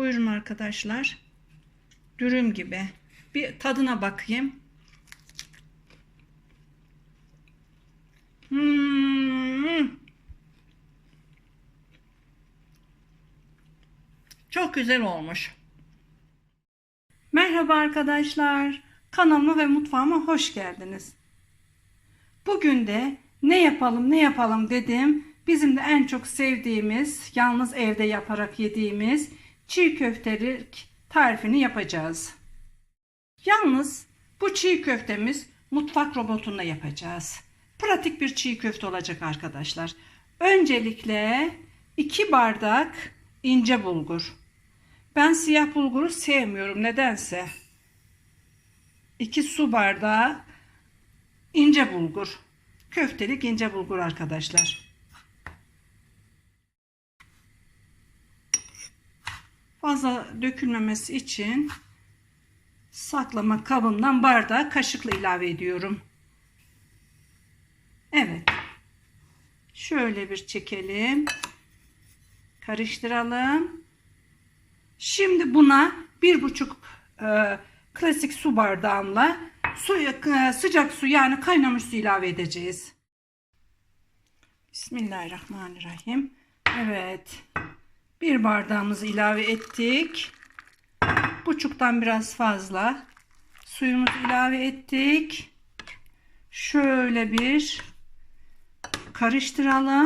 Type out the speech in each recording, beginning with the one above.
Buyurun arkadaşlar. Dürüm gibi. Bir tadına bakayım. Hmm. Çok güzel olmuş. Merhaba arkadaşlar. Kanalıma ve mutfağıma hoş geldiniz. Bugün de ne yapalım ne yapalım dedim. Bizim de en çok sevdiğimiz, yalnız evde yaparak yediğimiz çiğ köftelik tarifini yapacağız. Yalnız bu çiğ köftemiz mutfak robotunda yapacağız. Pratik bir çiğ köfte olacak arkadaşlar. Öncelikle 2 bardak ince bulgur. Ben siyah bulguru sevmiyorum nedense. 2 su bardağı ince bulgur. Köftelik ince bulgur arkadaşlar. Fazla dökülmemesi için saklama kabımdan bardağı kaşıkla ilave ediyorum. Evet. Şöyle bir çekelim. Karıştıralım. Şimdi buna bir buçuk e, klasik su bardağımla su, e, sıcak su yani kaynamış su ilave edeceğiz. Bismillahirrahmanirrahim. Evet. Bir bardağımızı ilave ettik. Buçuktan biraz fazla suyumuzu ilave ettik. Şöyle bir karıştıralım.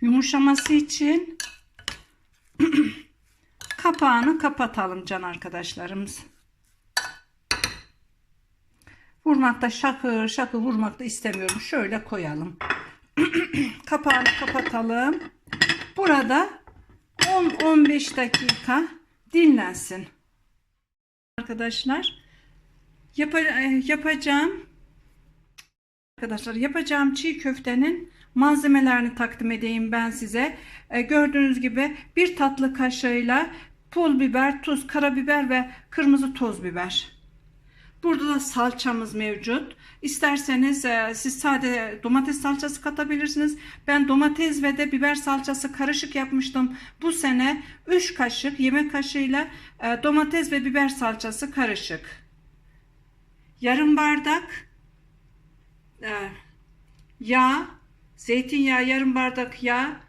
Yumuşaması için kapağını kapatalım can arkadaşlarımız. Vurmakta şakır şakır vurmakta istemiyorum. Şöyle koyalım. Kapağını kapatalım. Burada 10-15 dakika dinlensin. Arkadaşlar yapa, e, yapacağım Arkadaşlar yapacağım çiğ köftenin malzemelerini takdim edeyim ben size. E, gördüğünüz gibi bir tatlı kaşığıyla pul biber, tuz, karabiber ve kırmızı toz biber. Burada da salçamız mevcut. İsterseniz e, siz sade domates salçası katabilirsiniz. Ben domates ve de biber salçası karışık yapmıştım. Bu sene 3 kaşık yemek kaşığıyla e, domates ve biber salçası karışık. Yarım bardak e, yağ, zeytinyağı yarım bardak yağ,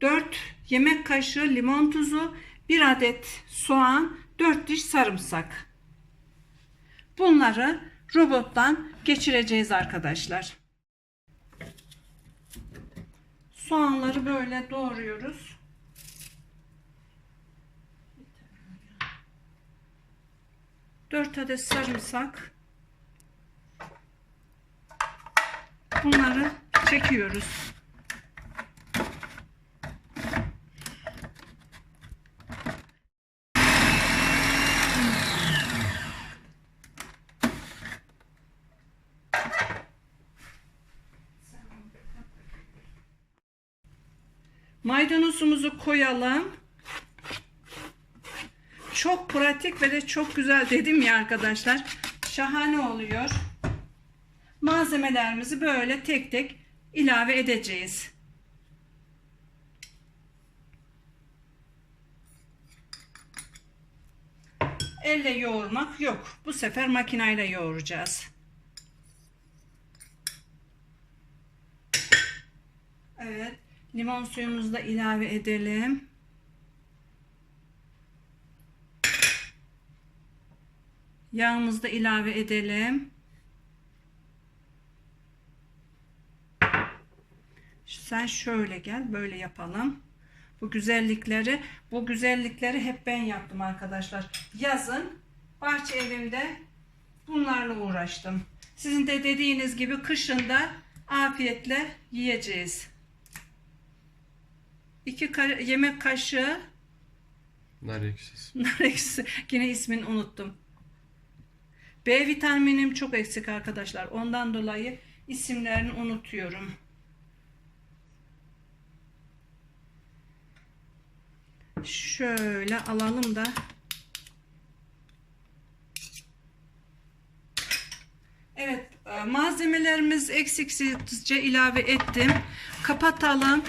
4 yemek kaşığı limon tuzu, 1 adet soğan, 4 diş sarımsak. Bunları robottan geçireceğiz arkadaşlar. Soğanları böyle doğruyoruz. Dört adet sarımsak. Bunları çekiyoruz. Maydanozumuzu koyalım. Çok pratik ve de çok güzel dedim ya arkadaşlar. Şahane oluyor. Malzemelerimizi böyle tek tek ilave edeceğiz. Elle yoğurmak yok. Bu sefer makineyle yoğuracağız. Evet. Limon suyumuzu da ilave edelim. Yağımızı da ilave edelim. Sen şöyle gel, böyle yapalım. Bu güzellikleri, bu güzellikleri hep ben yaptım arkadaşlar. Yazın bahçe evimde bunlarla uğraştım. Sizin de dediğiniz gibi kışında afiyetle yiyeceğiz. 2 yemek kaşığı Nar ekşisi. nar ekşisi. Yine ismini unuttum. B vitaminim çok eksik arkadaşlar. Ondan dolayı isimlerini unutuyorum. Şöyle alalım da Evet e, malzemelerimiz eksiksizce ilave ettim. Kapatalım.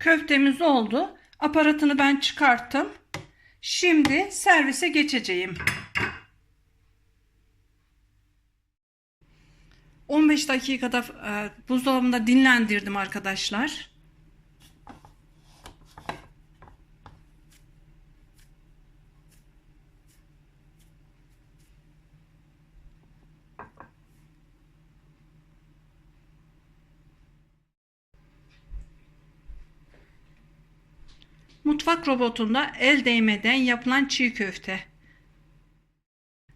Köftemiz oldu. Aparatını ben çıkarttım. Şimdi servise geçeceğim. 15 dakikada e, buzdolabında dinlendirdim arkadaşlar. Mutfak robotunda el değmeden yapılan çiğ köfte.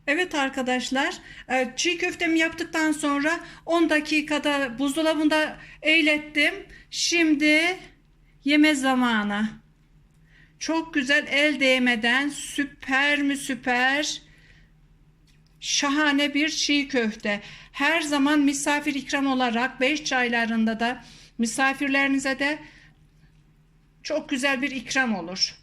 Evet arkadaşlar, e, çiğ köftemi yaptıktan sonra 10 dakikada buzdolabında eğlettim. Şimdi yeme zamanı. Çok güzel el değmeden süper mi süper şahane bir çiğ köfte. Her zaman misafir ikram olarak 5 çaylarında da misafirlerinize de çok güzel bir ikram olur.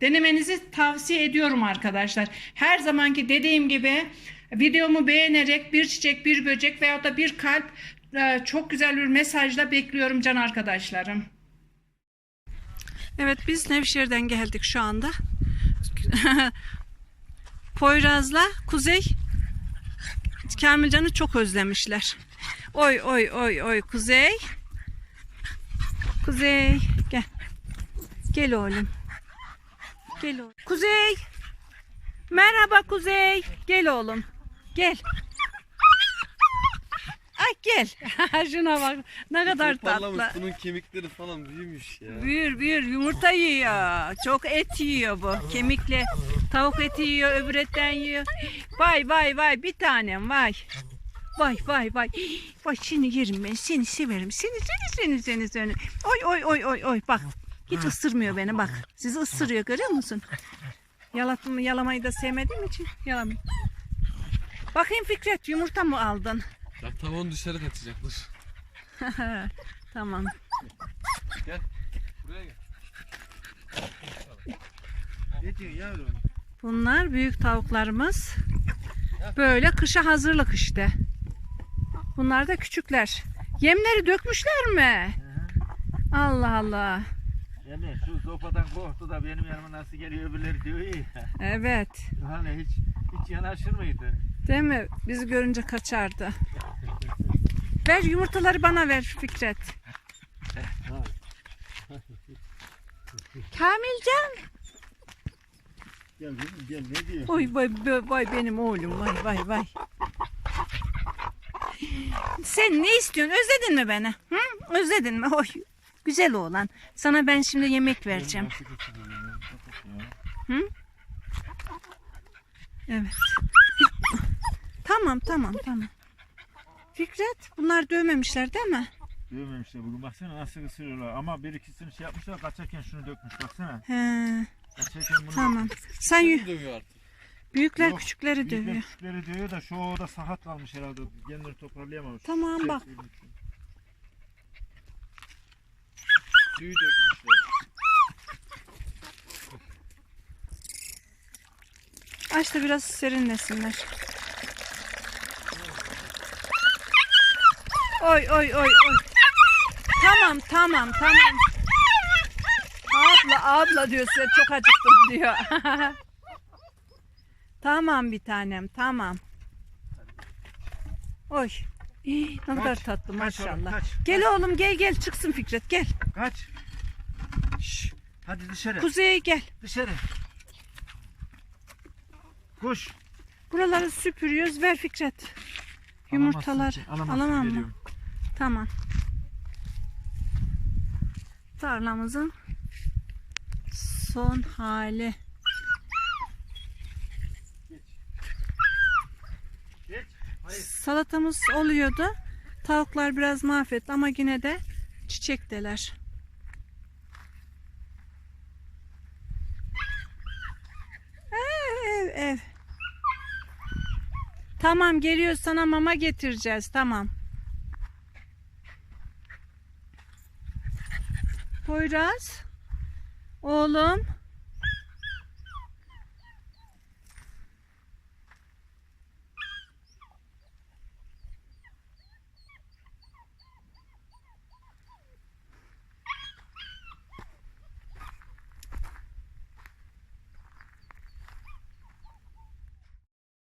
Denemenizi tavsiye ediyorum arkadaşlar. Her zamanki dediğim gibi videomu beğenerek bir çiçek, bir böcek veyahut da bir kalp e, çok güzel bir mesajla bekliyorum can arkadaşlarım. Evet biz Nevşehir'den geldik şu anda. Poyraz'la Kuzey Kamilcan'ı çok özlemişler. Oy oy oy oy Kuzey. Kuzey gel. Gel oğlum. Gel oğlum. Kuzey. Merhaba Kuzey. Gel oğlum. Gel. Ay gel. Şuna bak. Ne kadar Toparlamış, tatlı. Bunun kemikleri falan büyümüş ya. Büyür büyür yumurta yiyor. Çok et yiyor bu. Kemikle tavuk eti yiyor, öbür etten yiyor. Vay vay vay bir tanem vay. Vay vay vay. Vay seni yerim ben. Seni severim. Seni seni seni seni seni. Oy oy oy oy oy bak. Hiç ısırmıyor beni bak. Sizi ısırıyor görüyor musun? Yalatımı yalamayı da sevmediğim için yalamıyorum. Bakayım Fikret yumurta mı aldın? Ya tavuğunu dışarı kaçacaklar. Tamam. Gel. Buraya gel. Ne diyor yavrum? Bunlar büyük tavuklarımız. Böyle kışa hazırlık işte. Bunlar da küçükler. Yemleri dökmüşler mi? Allah Allah. Yani şu sopadan korktu da benim yanıma nasıl geliyor öbürleri diyor ya. Evet. Hani hiç hiç yanaşır mıydı? Değil mi? Bizi görünce kaçardı. Ver yumurtaları bana ver Fikret. Kamilcan. Gel gel ne diyor? Oy vay, vay, vay benim oğlum vay vay vay. Sen ne istiyorsun? Özledin mi beni? Hı? Özledin mi? Oy. Güzel oğlan. Sana ben şimdi yemek vereceğim. Hı? Evet. Tamam tamam tamam. Fikret bunlar dövmemişler değil mi? Dövmemişler bugün baksana nasıl ısırıyorlar ama bir ikisini şey yapmışlar kaçarken şunu dökmüş baksana. He, Kaçarken bunu tamam. Sen dövüyor artık? Büyükler Yok, küçükleri Büyükler dövüyor. küçükleri dövüyor da şu orada sakat kalmış herhalde. Kendini toparlayamamış. Tamam, Şey bak. Tüyü dökmüşler. Aç da biraz serinlesinler. Oy oy oy oy. Tamam tamam tamam. Abla abla diyor size çok acıktım diyor. tamam bir tanem tamam. Oy. Ne kadar tatlı kaç oğlum, maşallah. kaç, Gel oğlum gel gel çıksın Fikret gel. Kaç. Şş, hadi dışarı. Kuzeye gel. Dışarı. Koş. Buraları süpürüyoruz ver Fikret. Yumurtalar Alamazsın ki, alamazsın, alamam mı? veriyorum. Tamam. Tarlamızın son hali. Salatamız oluyordu. Tavuklar biraz mahvetti ama yine de çiçekteler. Ev ev. Tamam geliyoruz sana mama getireceğiz tamam. Poyraz. Oğlum.